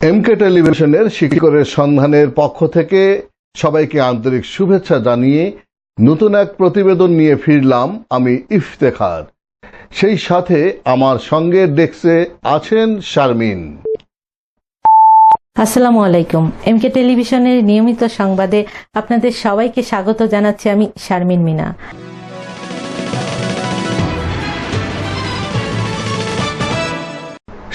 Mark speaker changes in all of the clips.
Speaker 1: এমকে টেলিভিশনের শিকরের সন্ধানের পক্ষ থেকে সবাইকে আন্তরিক শুভেচ্ছা জানিয়ে নতুন এক প্রতিবেদন নিয়ে ফিরলাম আমি ইফতেখার। সেই সাথে আমার সঙ্গে ডেস্কে আছেন শারমিন।
Speaker 2: আসসালামু আলাইকুম। এমকে টেলিভিশনের নিয়মিত সংবাদে আপনাদের সবাইকে স্বাগত জানাচ্ছি আমি শারমিন মিনা।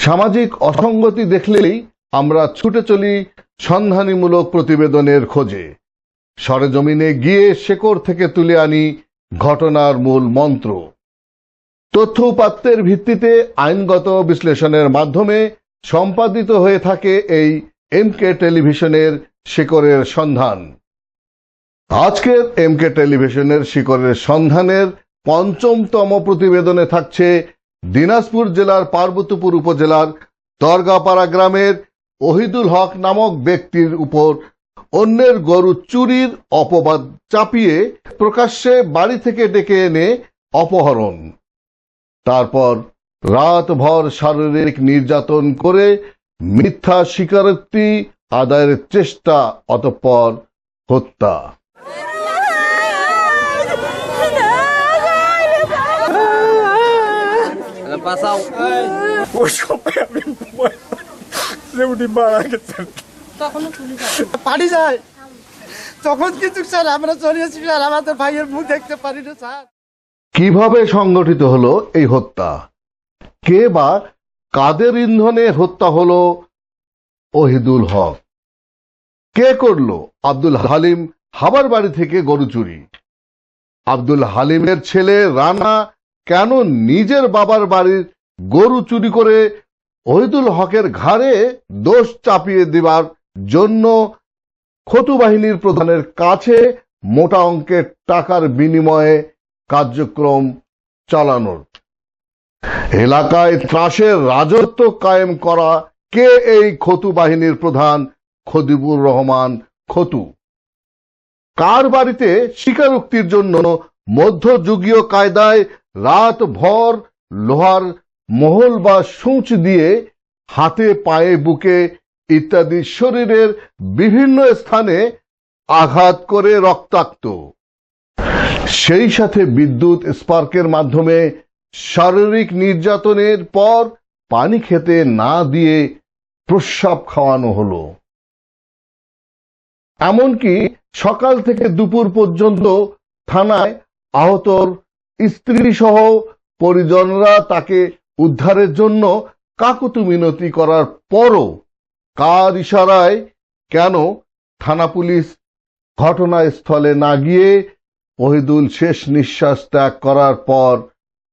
Speaker 1: সামাজিক অসঙ্গতি দেখলেই আমরা ছুটে চলি সন্ধানীমূলক প্রতিবেদনের খোঁজে। সরেজমিনে গিয়ে শেকড় থেকে তুলে আনি ঘটনার মূল মন্ত্র। তথ্য উপাত্তের ভিত্তিতে আইনগত বিশ্লেষণের মাধ্যমে সম্পাদিত হয়ে থাকে এই এমকে টেলিভিশনের শিকরের সন্ধান। আজকের এমকে টেলিভিশনের শিকরের সন্ধানের পঞ্চমতম প্রতিবেদনে থাকছে দিনাজপুর জেলার পার্বতীপুর উপজেলার দরগাপাড়া গ্রামের ওহিদুল হক নামক ব্যক্তির উপর অন্যের গরু চুরির অপবাদ চাপিয়ে প্রকাশ্যে বাড়ি থেকে ডেকে এনে অপহরণ। তারপর রাতভর শারীরিক নির্যাতন করে মিথ্যা স্বীকারোক্তি আদায়ের চেষ্টা অতঃপর হত্যা।
Speaker 3: পাসাও
Speaker 4: ওই সময় আমি উনি মারা গেছেন পানি যায়। তখন কিন্তু স্যার আমরা চলে এসেছি স্যার আমাদের ভাইয়ের মুখ দেখতে পারি না স্যার।
Speaker 1: কীভাবে সংগঠিত হলো এই হত্যা? কে বা কাদের ইন্ধনে হত্যা হলো ওহিদুল হক? কে করল? আব্দুল হালিম হাবার বাড়ি থেকে গরু চুরি। আব্দুল হালিমের ছেলে রানা কেন নিজের বাবার বাড়ির গরু চুরি করে ওহিদুল হকের ঘাড়ে দোষ চাপিয়ে দেবার জন্য খতু বাহিনীর প্রধানের কাছে মোটা অঙ্কের টাকার বিনিময়ে কার্যক্রম চালানোর। এলাকায় ত্রাসের রাজত্ব কায়েম করা কে এই খতু বাহিনীর প্রধান? খদিবুর রহমান খতু। কার বাড়িতে স্বীকারোক্তির জন্য মধ্যযুগীয় কায়দায় রাত ভর লোহার মহল বা সূচ দিয়ে হাতে, পায়ে, বুকে ইত্যাদি শরীরের বিভিন্ন স্থানে আঘাত করে রক্তাক্ত। সেই সাথে বিদ্যুৎ স্পার্কের মাধ্যমে শারীরিক নির্যাতনের পর পানি খেতে না দিয়ে প্রস্রাব খাওয়ানো হলো। এমনকি সকাল থেকে দুপুর পর্যন্ত থানায় আহতর স্ত্রী সহ পরিজনরা তাকে উদ্ধারের জন্য কাকুতু মিনতি করার পরও কার ইশারায় কেন থানা পুলিশ ঘটনাস্থলে না গিয়ে ওহিদুল শেষ নিঃশ্বাস ত্যাগ করার পর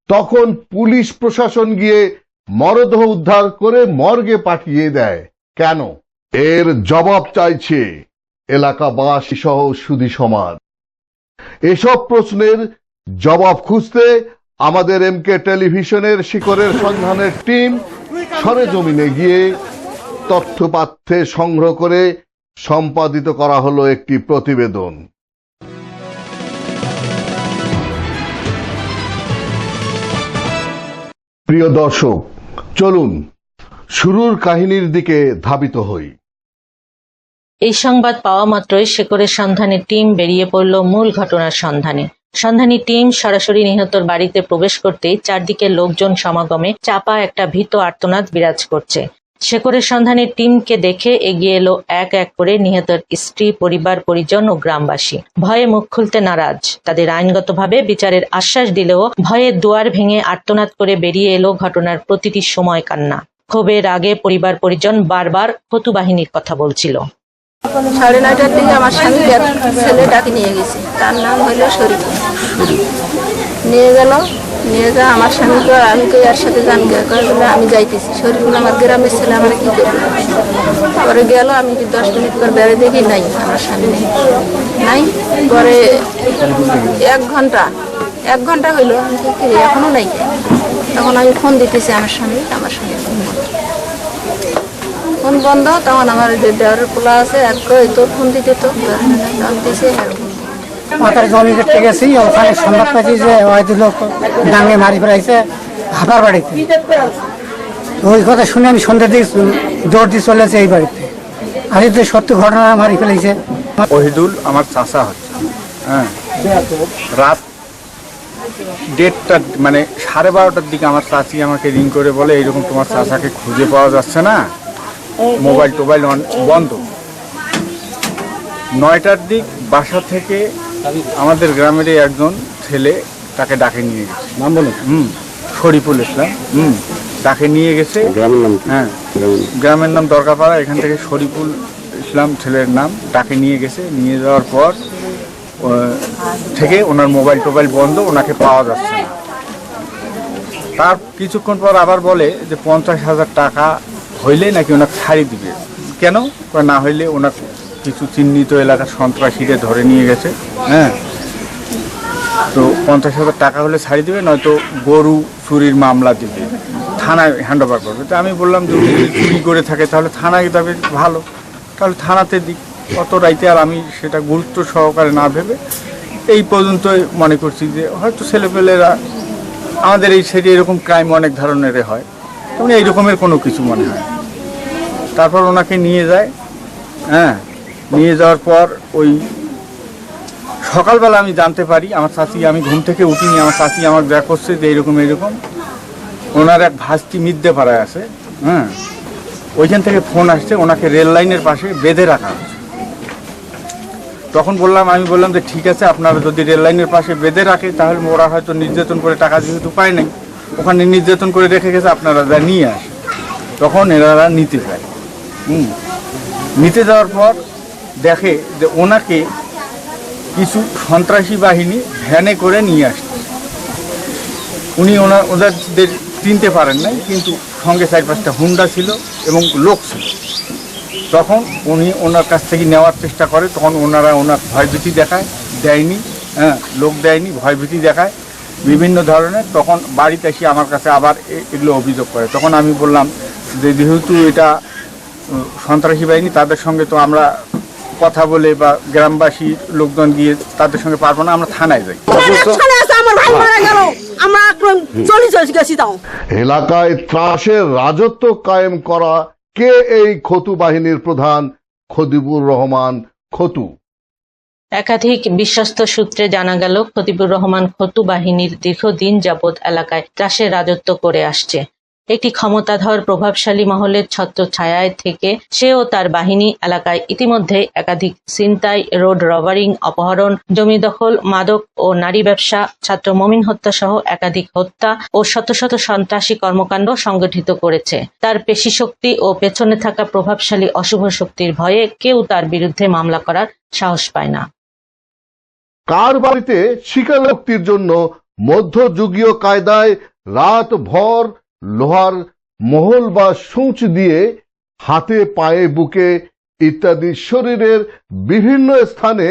Speaker 1: তখন পুলিশ প্রশাসন গিয়ে মরদেহ উদ্ধার করে মর্গে পাঠিয়ে দেয়। কেন? এর জবাব চাইছে এলাকাবাসী সহ সুধী সমাজ। এসব প্রশ্নের জবাব খুঁজতে আমাদের এমকে টেলিভিশনের শিকরের সন্ধানের টিম সরেজমিনে গিয়ে তথ্যপাথ্যে সংগ্রহ করে সম্পাদিত করা হলো একটি প্রতিবেদন। প্রিয় দর্শক, চলুন শুরুর কাহিনীর দিকে ধাবিত হই।
Speaker 2: এই সংবাদ পাওয়া মাত্রই শেকরের সন্ধানে টিম বেরিয়ে পড়ল মূল ঘটনার সন্ধানে। সন্ধানী টিম সরাসরি নিহতর বাড়িতে প্রবেশ করতেই চারদিকে লোকজন সমাগমে চাপা একটা ভীত আর্তনাদ বিরাজ করছে। শেকরের সন্ধানে টিমকে দেখে এগিয়ে এলো এক এক করে নিহতের স্ত্রী, পরিবার, পরিজন ও গ্রামবাসী। ভয়ে মুখ খুলতে নারাজ। তাদের আইনগতভাবে বিচারের আশ্বাস দিলেও ভয়ে দুয়ার ভেঙে আর্তনাদ করে বেরিয়ে এলো ঘটনার প্রতিটি সময় কান্না। ক্ষোভের আগে পরিবার পরিজন বারবার হতু বাহিনীর কথা বলছিল।
Speaker 5: সাড়ে নয়টার দিকে আমার স্বামী গ্যা- ছেলেটাকে নিয়ে গেছে। তার নাম হলো শরীফ। নিয়ে গেল। নিয়ে যা আমার স্বামীকে আমি তো এর সাথে কয় বলে আমি যাইতেছি। শরীফুল আমার গ্রামের ছেলে আমার কি করবে? পরে গেল আমি দশ মিনিট পর বেড়ে দেখি নাই আমার স্বামী নেই। নাই পরে এক ঘণ্টা এক ঘণ্টা হইল আমি বলি, "কি রে, এখনও নাই। তখন আমি ফোন দিতেছি আমার স্বামী আমার স্বামী ফোন বন্ধ। তখন আমার যে দেওয়ারের পোলা আছে এক কই তোর ফোন দিতে তো। দিছে আর
Speaker 6: মাথার জমি করতে গেছি ওখানে সংবাদ পাচ্ছি যে হয়তো লোক ডাঙে মারি ফেলাইছে হাতার বাড়িতে। ওই কথা শুনে আমি সন্ধ্যা দিকে দৌড় দিয়ে চলে আসি এই বাড়িতে। আর এই তো সত্য ঘটনা মারি ফেলেছে
Speaker 3: ওহিদুল আমার চাষা হচ্ছে। হ্যাঁ। রাত দেড়টা মানে সাড়ে বারোটার দিকে আমার চাচি আমাকে রিং করে বলে এইরকম তোমার চাচাকে খুঁজে পাওয়া যাচ্ছে না? মোবাইল টোবাইল বন্ধ। নয়টার দিক বাসা থেকে আমাদের গ্রামেরই একজন ছেলে তাকে ডাকে নিয়ে গেছে। নাম বলুন। হুম শরীফুল ইসলাম। হুম ডাকে নিয়ে গেছে।
Speaker 7: গ্রামের নাম
Speaker 3: হ্যাঁ গ্রামের নাম দরকারপাড়া এখান থেকে শরীফুল ইসলাম ছেলের নাম তাকে নিয়ে গেছে। নিয়ে যাওয়ার পর থেকে ওনার মোবাইল টোবাইল বন্ধ ওনাকে পাওয়া যাচ্ছে না। তার কিছুক্ষণ পর আবার বলে যে পঞ্চাশ হাজার টাকা হইলে নাকি ওনাকে ছাড়ি দিবে? কেন? না হইলে ওনার কিছু চিহ্নিত এলাকার সন্ত্রাসীদের ধরে নিয়ে গেছে হ্যাঁ? তো পঞ্চাশ হাজার টাকা হলে ছাড়ি দিবে, নয়তো গরু চুরির মামলা দিবে। থানায় হ্যান্ড ওভার করবে। তো আমি বললাম যদি চুরি করে থাকে তাহলে থানায় যাবে, ভালো। তাহলে থানাতে দিক। অত রাইতে আর আমি সেটা গুরুত্ব সহকারে না ভেবে এই পর্যন্তই মনে করছি যে হয়তো ছেলেপেলেরা আমাদের এই সাইডে এরকম ক্রাইম অনেক ধরনের হয়। তেমন এই রকমের কোনো কিছু মনে হয়। তারপর ওনাকে নিয়ে যায় হ্যাঁ নিয়ে যাওয়ার পর ওই সকালবেলা আমি জানতে পারি, আমার চাচি, আমি ঘুম থেকে উঠিনি, আমার চাচি আমার দেখ করছে যে এইরকম এইরকম ওনার এক ভাস্তি মিদ্যে পাড়ায় আছে হ্যাঁ ওইখান থেকে ফোন আসছে, ওনাকে রেল লাইনের পাশে বেঁধে রাখা তখন বললাম, আমি বললাম যে ঠিক আছে, আপনারা যদি রেল লাইনের পাশে বেঁধে রাখে, তাহলে ওরা হয়তো নির্যাতন করে টাকা যেহেতু পায় নাই, ওখানে নির্যাতন করে রেখে গেছে, আপনারা যা নিয়ে আসে তখন এনারা নিতে যায়। নিতে যাওয়ার পর দেখে যে ওনাকে কিছু সন্ত্রাসী বাহিনী ভ্যানে করে নিয়ে আসছে। উনি ওনার ওদের চিনতে পারেন নাই, কিন্তু সঙ্গে চার পাঁচটা হুন্ডা ছিল এবং লোক ছিল। তখন উনি ওনার কাছ থেকে নেওয়ার চেষ্টা করে, তখন ওনারা ওনার ভয়ভীতি দেখায়, দেয়নি হ্যাঁ লোক দেয়নি, ভয়ভীতি দেখায়, বিভিন্ন ধরনের। তখন বাড়িতে এসে আমার কাছে আবার এগুলো অভিযোগ করে। তখন আমি বললাম যে, যেহেতু এটা সন্ত্রাসী বাহিনী তাদের সঙ্গে তো আমরা কথা বলে বা গ্রামবাসী লোকজন গিয়ে তাদের সঙ্গে পারব না আমরা থানায় যাই।
Speaker 8: এখানে আছে আমার ভাই মারা গেল। আমরা এখন চলে চলে গেছি তাও
Speaker 1: এলাকায় ত্রাসের রাজত্ব কায়েম করা কে এই খতু বাহিনীর প্রধান? খদিবুর রহমান খতু।
Speaker 2: একাধিক বিশ্বস্ত সূত্রে জানা গেল খতিবুর রহমান খতু বাহিনীর দীর্ঘদিন যাবৎ এলাকায় ত্রাসের রাজত্ব করে আসছে। একটি ক্ষমতাধর, প্রভাবশালী মহলের ছত্র ছায়ায় থেকে সে ও তার বাহিনী এলাকায় ইতিমধ্যে একাধিক ছিনতাই, রোড রবারিং, অপহরণ, জমি দখল, মাদক ও নারী ব্যবসা, ছাত্র মমিন হত্যা সহ একাধিক হত্যা ও শত শত সন্ত্রাসী কর্মকাণ্ড সংগঠিত করেছে। তার পেশি শক্তি ও পেছনে থাকা প্রভাবশালী অশুভ শক্তির ভয়ে কেউ তার বিরুদ্ধে মামলা করার সাহস পায় না।
Speaker 1: কার বাড়িতে স্বীকারোক্তির জন্য মধ্যযুগীয় কায়দায় রাত ভর লোহার মহল বা সূচ দিয়ে হাতে পায়ে বুকে ইত্যাদি শরীরের বিভিন্ন স্থানে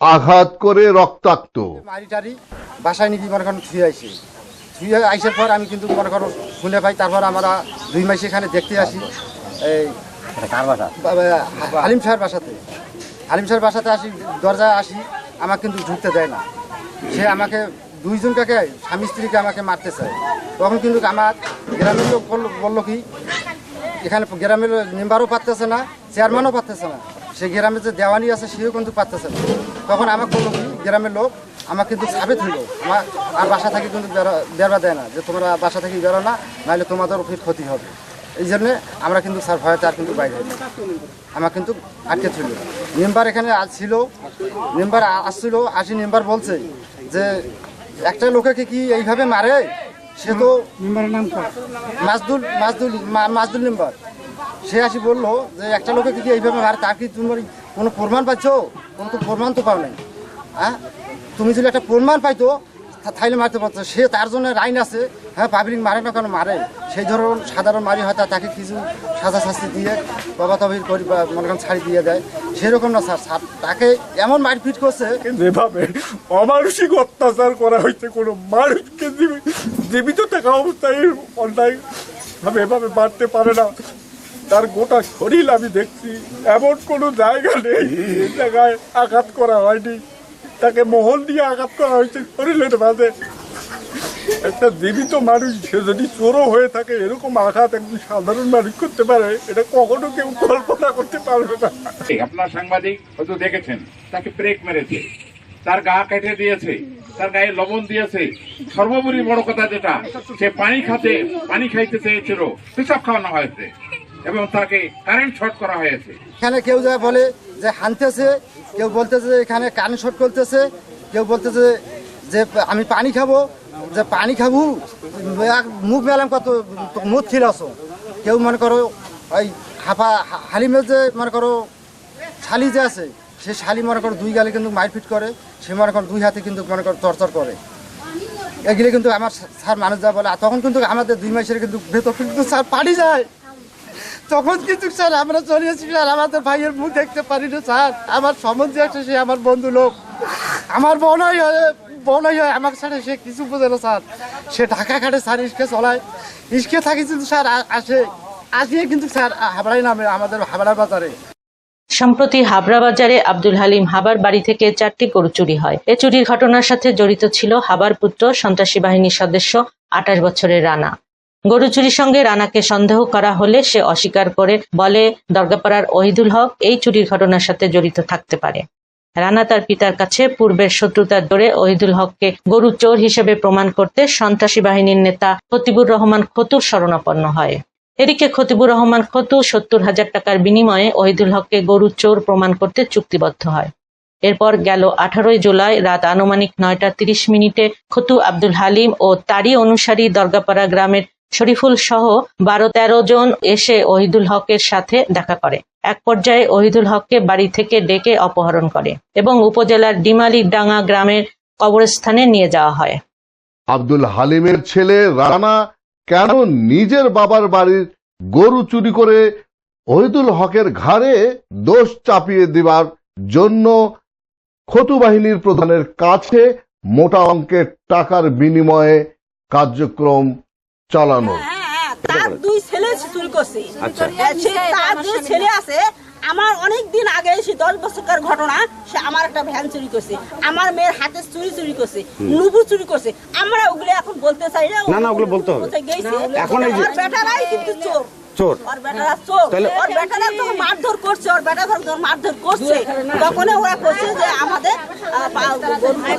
Speaker 1: আঘাত করে রক্তাক্ত।
Speaker 4: মারি টারি বাসায় নাকি মনে করেন থুয়ে আইসি থুয়ে আইসার পর আমি কিন্তু মনে করো শুনে পাই তারপর আমরা দুই মাস এখানে দেখতে আসি। এই হালিম সাহের বাসাতে। হালিম সাহের বাসাতে আসি দরজায় আসি আমাকে কিন্তু ঢুকতে দেয় না। সে আমাকে দুইজনকে স্বামী স্ত্রীকে আমাকে মারতে চায়। তখন কিন্তু আমার গ্রামের লোক বলল কি, এখানে গ্রামের মেম্বারও পারতেছে না, চেয়ারম্যানও পারতেছে না। সে গ্রামে যে দেওয়ানি আছে, সেও কিন্তু পারতেছে না। তখন আমাকে বলল কি, গ্রামের লোক আমার কিন্তু সাবেত হইল। আমার আর বাসা থেকে কিন্তু বেরো- বেরবা দেয় না, যে তোমরা বাসা থেকে বেরো না, নাহলে তোমাদের ফির ক্ষতি হবে। এই জন্যে আমরা কিন্তু স্যার ভয়তে আর কিন্তু বাইরে আমার কিন্তু আটকে ছিল। মেম্বার এখানে ছিল। মেম্বার আসছিল, আসি মেম্বার বলছে যে একটা লোকে কি এইভাবে মারে? সে তো
Speaker 6: মেম্বারের নাম
Speaker 4: মাজদুল মাজদুল মা- মাজদুল মেম্বার। সে আসি বলল যে একটা লোকে কি এইভাবে মারে? তা কি তোমার কোনো প্রমাণ পাচ্ছ? কোনো তো প্রমাণ তো পাও নাই। হ্যাঁ? তুমি যদি একটা প্রমাণ পাইতো তাহলে তাইলে মারতে পারতো। সে তার জন্য রাইন আছে। হ্যাঁ পাবলিক মারে না কেন? মারে। সেই ধরুন সাধারণ মারি হয়তো তাকে কিছু সাজা শাস্তি দিয়ে বাবা তবির করি বা মনে করেন ছাড়ি দিয়ে দেয়। সেরকম না স্যার। স্যার তাকে এমন মারপিট করছে
Speaker 3: যেভাবে অমানসিক অত্যাচার করা হয়েছে কোনো মানুষকে জীবি- জীবিত থাকা অবস্থায় অন্যায় ভাবে এভাবে মারতে পারে না। তার গোটা শরীর আমি দেখছি। এমন কোনো জায়গা নেই যে জায়গায় আঘাত করা হয়নি। তাকে মহল দিয়ে আঘাত করা হয়েছে শরীরের মাঝে। একটা জীবিত মানুষ সে যদি চোরও হয়ে থাকে এরকম আঘাত একজন সাধারণ মানুষ করতে পারে এটা কখনো কেউ কল্পনা করতে পারবে না।
Speaker 7: আপনার সাংবাদিক হয়তো দেখেছেন তাকে ব্রেক মেরেছে তার গা কেটে দিয়েছে তার গায়ে লবণ দিয়েছে। সর্বোপরি বড় কথা যেটা সে পানি খাতে পানি খাইতে চেয়েছিল পেশাব খাওয়ানো হয়েছে এবং তাকে কারেন্ট শর্ট করা হয়েছে।
Speaker 4: এখানে কেউ যা বলে যে হানতেছে কেউ বলতেছে যে এখানে কারেন্ট শর্ট করতেছে কেউ বলতেছে যে আমি পানি খাব যে পানি খাব মুখ মেলাম কত, মুখ খিলাছো কেউ মনে করো ওই হাফা হালিমের যে মনে করো, শালি যে আছে, সে শালি মনে করো দুই গালে কিন্তু মারপিট করে, সে মনে করো দুই হাতে কিন্তু মনে করো চরচর করে। এগুলো কিন্তু আমার স্যার মানুষ যা বলে তখন কিন্তু আমাদের দুই মাসের কিন্তু ভেতর কিন্তু স্যার পানি যায়। তখন কিন্তু স্যার আমরা চলে এসেছি, স্যার, আমাদের ভাইয়ের মুখ দেখতে পারি না স্যার। আমার সম্বন্ধে আছে সে আমার বন্ধু লোক। আমার বোনই হয়। বোনই হয় সাথে সে কিছু না, স্যার। সে ঢাকা ঘাটে, স্যার, ইস্কে চলায়। ইস্কে থাকি কিন্তু, স্যার আসে। আসিয়ে কিন্তু, স্যার নামে আমাদের বাজারে।
Speaker 2: সম্প্রতি হাবড়া বাজারে আব্দুল হালিম হাবার বাড়ি থেকে চারটি গরু চুরি হয়। এ চুরির ঘটনার সাথে জড়িত ছিল হাবার পুত্র, সন্ত্রাসী বাহিনীর সদস্য, আঠাশ বছরের রানা। গরু চুরির সঙ্গে রানাকে সন্দেহ করা হলে সে অস্বীকার করে বলে, দরগাপাড়ার ওহিদুল হক, এই চুরির ঘটনার সাথে জড়িত থাকতে পারে। রানা তার পিতার কাছে পূর্বের শত্রুতার জোরে ওহিদুল হককে গরু চোর হিসেবে প্রমাণ করতে সন্ত্রাসী বাহিনীর নেতা খতিবুর রহমান খতুর শরণাপন্ন হয়। এদিকে খতিবুর রহমান খতু সত্তর হাজার টাকার বিনিময়ে ওহিদুল হককে গরু চোর প্রমাণ করতে চুক্তিবদ্ধ হয়। এরপর গেল আঠারোই জুলাই রাত আনুমানিক নয়টা তিরিশ মিনিটে খতু আব্দুল হালিম ও তারই অনুসারী দরগাপাড়া গ্রামের শরীফুল সহ বারো তেরো জন এসে ওহিদুল হকের সাথে দেখা করে। এক পর্যায়ে ওহিদুল হককে বাড়ি থেকে ডেকে অপহরণ করে এবং উপজেলার ডিমালিডাঙ্গা গ্রামের কবরস্থানে নিয়ে যাওয়া হয়।
Speaker 1: আব্দুল হালিমের ছেলে রানা কেন নিজের বাবার বাড়ির গরু চুরি করে ওহিদুল হকের ঘাড়ে দোষ চাপিয়ে দেবার জন্য খতু বাহিনীর প্রধানের কাছে মোটা অঙ্কের টাকার বিনিময়ে কার্যক্রম চালানো
Speaker 8: তার দুই ছেলে চুরি করছে। তার দুই ছেলে আছে। আমার অনেক দিন আগে সে দশ বছরকার ঘটনা সে আমার একটা ভ্যান চুরি করছে। আমার মেয়ের হাতে চুরি চুরি করছে নুবু চুরি করছে। আমরা ওগুলো এখন বলতে চাই না
Speaker 9: না, না, ওগুলো বলতে হবে।
Speaker 8: গেছে
Speaker 9: এখন এই
Speaker 8: বেটারাই কিন্তু চোর।
Speaker 9: চোর। তাহলে-
Speaker 8: ওর বেটারা তো মারধর করছে ওর বেটা ধর ধর মারধর করছে। তখন ওরা করছে যে আমাদের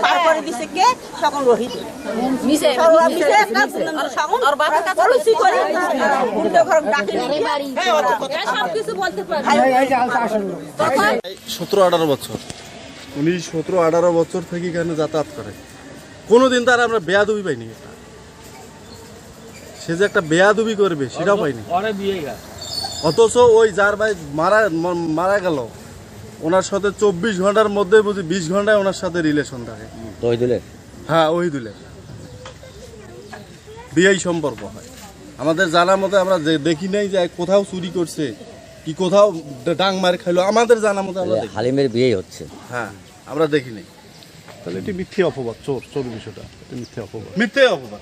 Speaker 8: পার করে দিছে কে? রোহিত
Speaker 10: সতেরো আঠারো বছর। উনি সতেরো আঠারো বছর থেকে এখানে যাতায়াত করে? কোনোদিন তার আমরা বেয়াদুবি পাইনি। এটা। সে যে একটা বেয়াদুবি করবে সেটাও পাইনি। অথচ ওই যার ভাই মারা মারা গেল ওনার সাথে চব্বিশ ঘণ্টার মধ্যে বুঝি বিশ ঘন্টায় ওনার সাথে রিলেশন থাকে হ্যাঁ ওই দুলে বিয়েই সম্পর্ক হয়। আমাদের জানা মতে আমরা দেখি নাই যে কোথাও চুরি করছে কি কোথাও ডাং মার খাইলো আমাদের জানা মতে আমরা দেখি
Speaker 9: হালিমের বিয়েই হচ্ছে।
Speaker 10: হ্যাঁ আমরা দেখি নাই।
Speaker 11: তাহলে এটি মিথ্যে অপবাদ চোর চোর বিষয়টা। মিথ্যে অপবাদ।
Speaker 10: মিথ্যে অপবাদ।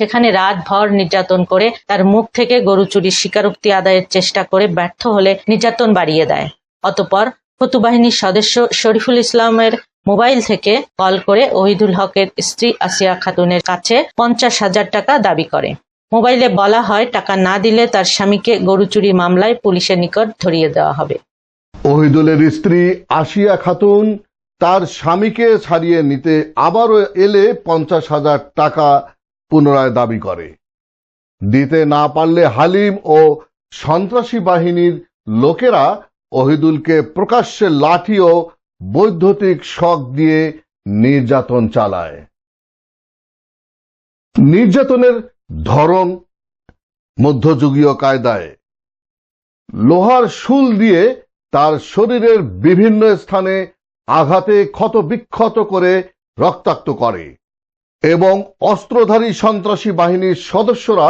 Speaker 2: সেখানে রাতভর নির্যাতন করে তার মুখ থেকে গরু চুরির স্বীকারোক্তি আদায়ের চেষ্টা করে ব্যর্থ হলে নির্যাতন বাড়িয়ে দেয়। অতপর ফতু বাহিনীর সদস্য শরীফুল ইসলামের মোবাইল থেকে কল করে ওহিদুল হকের স্ত্রী আসিয়া খাতুনের কাছে পঞ্চাশ হাজার টাকা দাবি করে। মোবাইলে বলা হয়, টাকা না দিলে তার স্বামীকে গরু চুরি মামলায় পুলিশের নিকট ধরিয়ে দেওয়া হবে।
Speaker 1: ওহিদুলের স্ত্রী আসিয়া খাতুন তার স্বামীকে ছাড়িয়ে নিতে আবারও এলে পঞ্চাশ হাজার টাকা পুনরায় দাবি করে। দিতে না পারলে হালিম ও সন্ত্রাসী বাহিনীর লোকেরা ওহিদুলকে প্রকাশ্যে লাঠি ও বৈদ্যুতিক শক দিয়ে নির্যাতন চালায়। নির্যাতনের ধরন মধ্যযুগীয় কায়দায়। লোহার শুল দিয়ে তার শরীরের বিভিন্ন স্থানে আঘাতে ক্ষত বিক্ষত করে রক্তাক্ত করে। এবং অস্ত্রধারী সন্ত্রাসী বাহিনীর সদস্যরা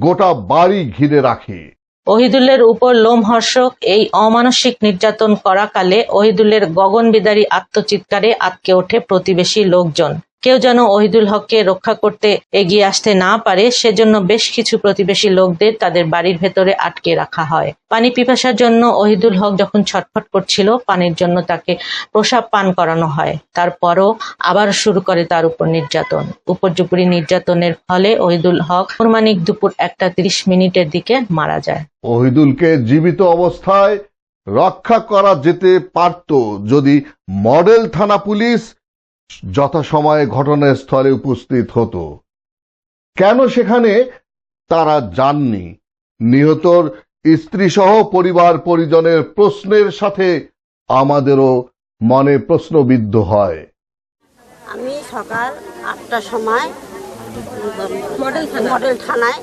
Speaker 1: গোটা বাড়ি ঘিরে রাখে।
Speaker 2: ওহিদুলের উপর লোমহর্ষক এই অমানসিক নির্যাতন করাকালে ওহিদুলের গগনবিদারী আত্মচিৎকারে আটকে ওঠে প্রতিবেশী লোকজন। কেউ যেন ওহিদুল হককে রক্ষা করতে এগিয়ে আসতে না পারে, সেজন্য বেশ কিছু প্রতিবেশী লোকদের তাদের বাড়ির ভেতরে আটকে রাখা হয়। পানি পিপাসার জন্য ওহিদুল হক যখন ছটফট করছিল, পানির জন্য তাকে প্রসাব পান করানো হয়। তারপরও আবার শুরু করে তার উপর নির্যাতন। উপর্যুপুরি নির্যাতনের ফলে ওহিদুল হক অনুমানিক দুপুর একটা তিরিশ মিনিটের দিকে মারা যায়।
Speaker 1: ওহিদুলকে জীবিত অবস্থায় রক্ষা করা যেতে পারত যদি মডেল থানা পুলিশ যথাসময়ে ঘটনাস্থলে উপস্থিত হতো। কেন সেখানে তারা যাননি? নিহতর স্ত্রী সহ পরিবার পরিজনের প্রশ্নের সাথে আমাদেরও মনে প্রশ্নবিদ্ধ হয়।
Speaker 8: আমি সকাল আটটার সময় মডেল থানায়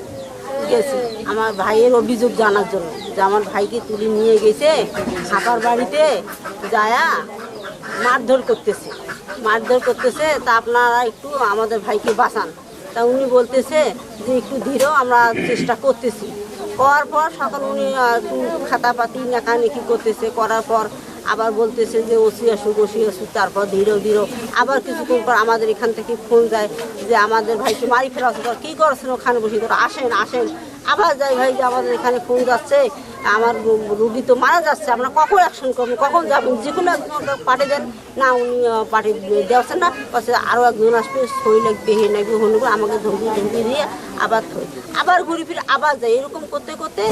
Speaker 8: গেছি। আমার ভাইয়ের অভিযোগ জানার জন্য যে আমার ভাইকে তুলে নিয়ে গেছে। ছাপার বাড়িতে যায়া মারধর করতেছে। মারধর করতেছে, তা আপনারা একটু আমাদের ভাইকে বাঁচান। তা উনি বলতেছে যে, একটু ধীরেও আমরা চেষ্টা করতেছি। করার পর সকাল উনি একটু খাতাপাতি নেকানেকি করতেছে। করার পর আবার বলতেছে যে, ওসি আসুক ওসি আসুক, তারপর ধীরে ধীরে। আবার কিছুক্ষণ পর আমাদের এখান থেকে ফোন যায় যে, আমাদের ভাইকে মারি ফেলা কী করছেন? ওখানে বসে করে আসেন আসেন। আবার যাই ভাই যে আমাদের এখানে ফোন যাচ্ছে আমার রুগী তো মারা যাচ্ছে আপনারা কখন অ্যাকশন করবেন কখন যাবেন যে কোনো একজন পাঠিয়ে দেন। না উনি পাঠিয়ে দেওয়াচ্ছেন না। আরও একজন আসবে সই লাগবে হে লাগবে হলুদ আমাকে ধমকি ধমকি দিয়ে আবার থই আবার ঘুরে ফিরে আবার যাই। এরকম করতে করতে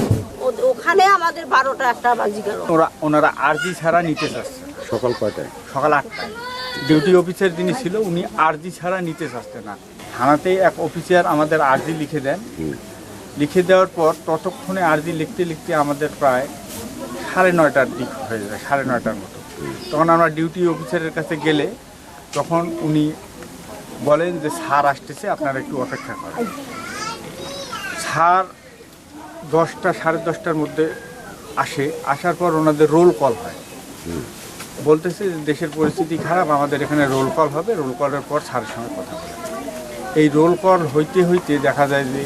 Speaker 8: ও- ওখানে আমাদের বারোটা একটা বাজি গেল।
Speaker 3: ওরা ওনারা আরজি ছাড়া নিতে চাচ্ছে।
Speaker 11: সকাল কয়টায়?
Speaker 3: সকাল আটটায়। ডিউটি অফিসার যিনি ছিল উনি আরজি ছাড়া নিতে চাচ্ছে না। থানাতে এক অফিসার আমাদের আরজি লিখে দেন। লিখে দেওয়ার পর ততক্ষণে আরজি লিখতে লিখতে আমাদের প্রায় সাড়ে নয়টার দিক হয়ে যায়, সাড়ে নয়টার মতো। তখন আমরা ডিউটি অফিসারের কাছে গেলে তখন উনি বলেন যে, স্যার আসতেছে, আপনারা একটু অপেক্ষা করেন। স্যার দশটা, সাড়ে দশটার মধ্যে আসে। আসার পর ওনাদের রোল কল হয়। বলতেছে যে, দেশের পরিস্থিতি খারাপ, আমাদের এখানে রোল কল হবে। রোল কলের পর স্যারের সঙ্গে কথা বলে। এই রোল কল হইতে হইতে দেখা যায় যে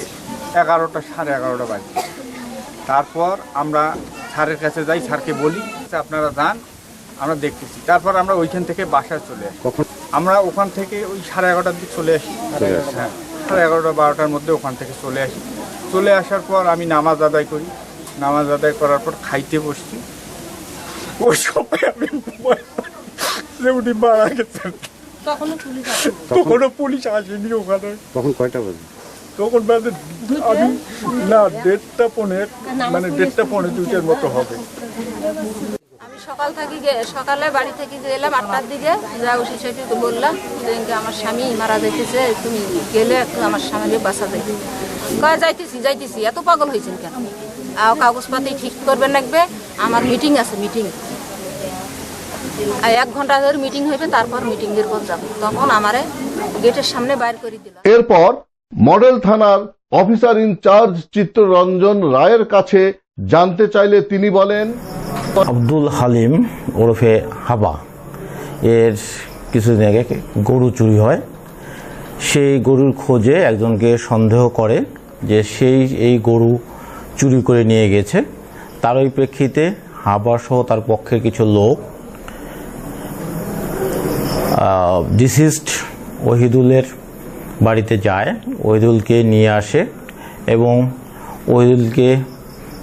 Speaker 3: এগারোটা সাড়ে এগারোটা বাজে। তারপর আমরা স্যারের কাছে যাই স্যারকে বলি যে আপনারা যান আমরা দেখতেছি। তারপর আমরা ওইখান থেকে বাসায় চলে আসি।
Speaker 11: কখন?
Speaker 3: আমরা ওখান থেকে ওই সাড়ে এগারোটার দিকে চলে আসি। হ্যাঁ সাড়ে এগারোটা বারোটার মধ্যে ওখান থেকে চলে আসি। চলে আসার পর আমি নামাজ আদায় করি। নামাজ আদায় করার পর খাইতে বসছি। ওই সময় আমি উনি মারা গেছেন। তখনও পুলিশ আসেনি ওখানে।
Speaker 11: তখন কয়টা বাজে?
Speaker 3: তখন আমি না দেড়টা পনেরো মানে দেড়টা পনেরো দুইটার মতো হবে।
Speaker 5: আমি সকাল থেকে সকালে বাড়ি থেকে গেলাম আটটার দিকে যা ওষুধ সেটি বললাম। যে আমার স্বামী মারা যাইতেছে তুমি গেলে আমার স্বামীকে বাঁচা যাইতে কয় যাইতেছি যাইতেছি। এত পাগল হয়েছেন কেন? আর কাগজপাতি ঠিক করবেন লাগবে। আমার মিটিং আছে মিটিং এক ঘণ্টা ধরে মিটিং হইবে তারপর মিটিং এর পর যাব। তখন আমারে গেটের সামনে বাইর করে দিলাম
Speaker 1: এরপর মডেল থানার অফিসার ইনচার্জ চিত্তরঞ্জন রায়ের কাছে জানতে চাইলে তিনি বলেন,
Speaker 9: আব্দুল হালিম ওরফে হাবা, এর কিছুদিন আগে গরু চুরি হয়। সেই গরুর খোঁজে একজনকে সন্দেহ করে যে সেই, এই গরু চুরি করে নিয়ে গেছে। তার ওই প্রেক্ষিতে হাবা সহ তার পক্ষের কিছু লোক ডিসিস্ট ওহিদুলের বাড়িতে যায়, ওহিদুলকে নিয়ে আসে এবং ওহিদুলকে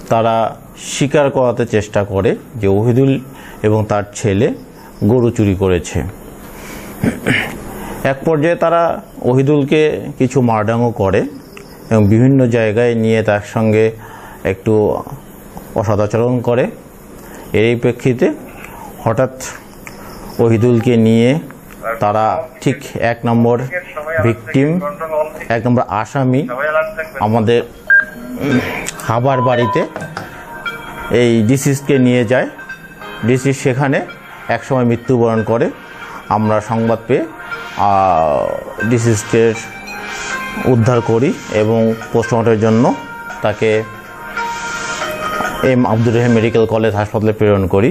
Speaker 9: তারা স্বীকার করাতে চেষ্টা করে যে ওহিদুল এবং তার ছেলে গরু চুরি করেছে। এক পর্যায়ে তারা ওহিদুলকে কিছু মারডাঙ্গও করে এবং বিভিন্ন জায়গায় নিয়ে তার সঙ্গে একটু অসদাচরণ করে। এর প্রেক্ষিতে হঠাৎ ওহিদুলকে নিয়ে তারা ঠিক এক নম্বর ভিকটিম, এক নম্বর আসামি আমাদের হাবার বাড়িতে এই ডিসিসকে নিয়ে যায়। ডিসিস সেখানে একসময় মৃত্যুবরণ করে। আমরা সংবাদ পেয়ে ডিসিসকে উদ্ধার করি এবং পোস্টমর্টমের জন্য তাকে M Abdur Rahim medical college হাসপাতালে প্রেরণ করি।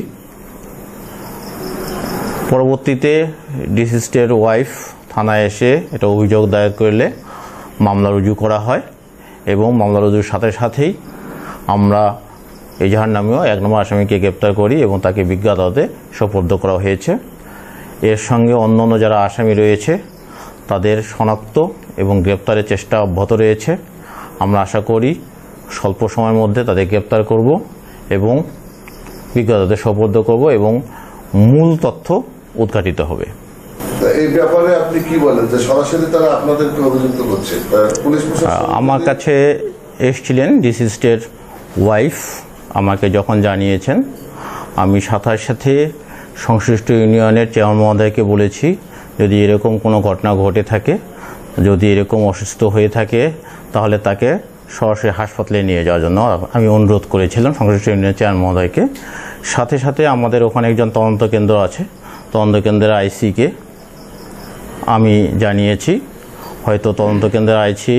Speaker 9: পরবর্তীতে ডিসিস্টের ওয়াইফ থানায় এসে এটা অভিযোগ দায়ের করলে মামলা রুজু করা হয় এবং মামলা রুজুর সাথে সাথেই আমরা এজাহার নামেও এক নম্বর আসামিকে গ্রেপ্তার করি এবং তাকে বিজ্ঞ সোপর্দ করা হয়েছে। এর সঙ্গে অন্য অন্য যারা আসামি রয়েছে, তাদের শনাক্ত এবং গ্রেপ্তারের চেষ্টা অব্যাহত রয়েছে। আমরা আশা করি স্বল্প সময়ের মধ্যে তাদের গ্রেপ্তার করব এবং বিজ্ঞতাদের সোপর্দ করব এবং মূল তথ্য উদ্ঘাটিত হবে।
Speaker 1: এই ব্যাপারে আপনি কি বলেন? যে সরাসরি তারা আপনাদেরকে অভিযুক্ত করছে। পুলিশ
Speaker 9: আমার কাছে এসছিলেন ডিসিস্টের ওয়াইফ আমাকে যখন জানিয়েছেন আমি সাথে সাথে সংশ্লিষ্ট ইউনিয়নের চেয়ারম্যান মহোদয়কে বলেছি যদি এরকম কোনো ঘটনা ঘটে থাকে যদি এরকম অসুস্থ হয়ে থাকে তাহলে তাকে সরাসরি হাসপাতালে নিয়ে যাওয়ার জন্য আমি অনুরোধ করেছিলাম সংশ্লিষ্ট ইউনিয়নের চেয়ারম্যান মহোদয়কে। সাথে সাথে আমাদের ওখানে একজন তদন্ত কেন্দ্র আছে তদন্ত কেন্দ্রের আইসিকে আমি জানিয়েছি। হয়তো তদন্ত কেন্দ্রের আইছি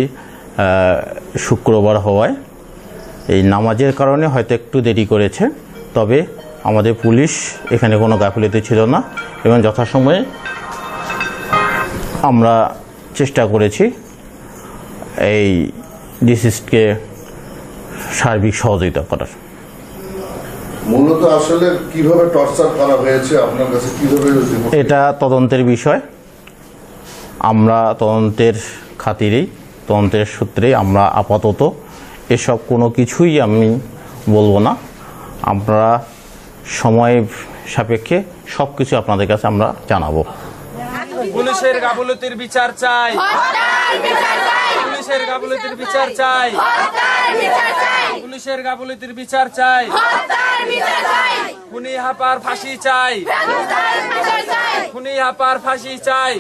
Speaker 9: শুক্রবার হওয়ায় এই নামাজের কারণে হয়তো একটু দেরি করেছে। তবে আমাদের পুলিশ এখানে কোনো গাফিলতি ছিল না এবং যথাসময়ে আমরা চেষ্টা করেছি এই ডিসিসকে সার্বিক সহযোগিতা করার।
Speaker 1: মূলত আসলে কীভাবে টর্চার করা হয়েছে, আপনার কাছে কীভাবে
Speaker 9: এটা তদন্তের বিষয়। আমরা তদন্তের খাতিরেই, তদন্তের সূত্রে আমরা আপাতত এসব কোনো কিছুই আমি বলব না। আমরা সময় সাপেক্ষে সব কিছু আপনাদের কাছে আমরা জানাব।
Speaker 12: পুলিশের গাফলতির বিচার চাই। পুলিশের গাফলতির বিচার চাই। পুলিশের গাফলতির বিচার চাই। খুনি হাপার ফাঁসি চাই। খুনি হাপার ফাঁসি চাই।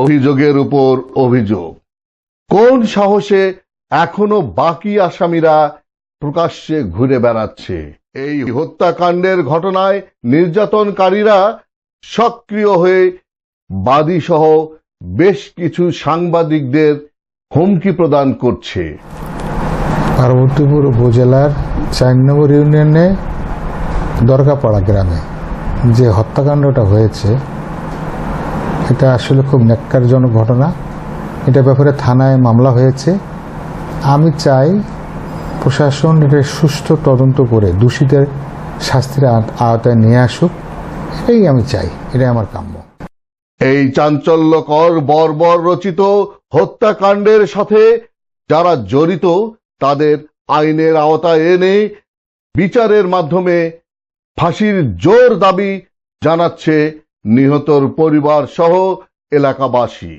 Speaker 1: অভিযোগের উপর অভিযোগ। কোন সাহসে এখনও বাকি আসামিরা প্রকাশ্যে ঘুরে বেড়াচ্ছে? এই হত্যাকাণ্ডের ঘটনায় নির্যাতনকারীরা সক্রিয় হয়ে বাদী সহ বেশ কিছু সাংবাদিকদের হুমকি প্রদান করছে।
Speaker 13: পার্বতীপুর উপজেলার চার নম্বর ইউনিয়নে দরগাপাড়া গ্রামে যে হত্যাকাণ্ডটা হয়েছে, এটা আসলে খুব ন্যাক্কারজনক ঘটনা। এটা ব্যাপারে থানায় মামলা হয়েছে। আমি চাই প্রশাসন এটা সুষ্ঠু তদন্ত করে দোষীদের শাস্তির আওতায় নিয়ে আসুক। এটাই আমি চাই এটাই আমার কাম্য।
Speaker 1: এই চাঞ্চল্যকর বর্বর রচিত হত্যাকাণ্ডের সাথে যারা জড়িত তাদের আইনের আওতায় এনে বিচারের মাধ্যমে ফাঁসির জোর দাবি জানাচ্ছে নিহতর পরিবার সহ এলাকাবাসী।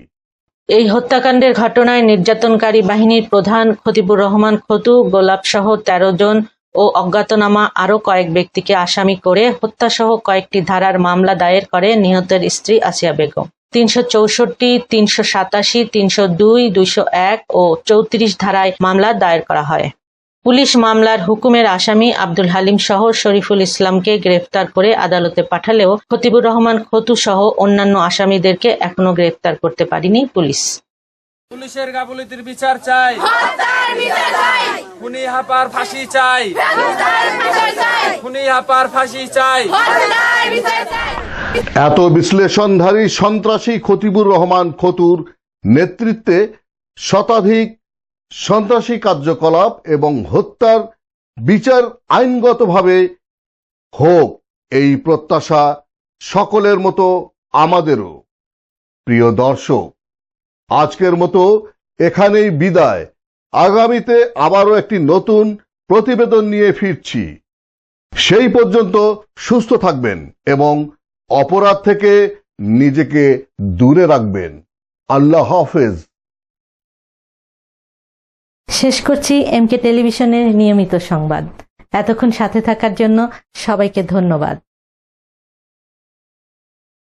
Speaker 2: এই হত্যাকাণ্ডের ঘটনায় নির্যাতনকারী বাহিনীর প্রধান খতিবুর রহমান খতু গোলাপ সহ তেরো জন ও অজ্ঞাতনামা আরও কয়েক ব্যক্তিকে আসামি করে হত্যাসহ কয়েকটি ধারার মামলা দায়ের করে নিহতের স্ত্রী আসিয়া বেগম। তিনশো চৌষট্টি, তিনশো সাতাশি, তিনশো দুই, দুইশো এক ও চৌত্রিশ ধারায় মামলা দায়ের করা হয়। পুলিশ মামলার হুকুমের আসামি আব্দুল হালিম সহ শরীফুল ইসলামকে গ্রেফতার করে আদালতে পাঠালেও খতিবুর রহমান খতু সহ অন্যান্য আসামিদেরকে এখনও গ্রেফতার করতে পারেনি পুলিশ।
Speaker 12: পুলিশের গাফলতির বিচার চাই। খুনি হাপার ফাঁসি চাই। খুনি হাপার ফাঁসি চাই।
Speaker 1: এত বিশ্লেষণধারী সন্ত্রাসী খতিবুর রহমান খতুর নেতৃত্বে শতাধিক সন্ত্রাসী কার্যকলাপ এবং হত্যার বিচার আইনগতভাবে হোক, এই প্রত্যাশা সকলের মতো আমাদেরও। প্রিয় দর্শক আজকের মতো এখানেই বিদায়। আগামীতে আবারও একটি নতুন প্রতিবেদন নিয়ে ফিরছি। সেই পর্যন্ত সুস্থ থাকবেন এবং অপরাধ থেকে নিজেকে দূরে রাখবেন। আল্লাহ হাফেজ।
Speaker 2: শেষ করছি এমকে টেলিভিশনের নিয়মিত সংবাদ। এতক্ষণ সাথে থাকার জন্য সবাইকে ধন্যবাদ।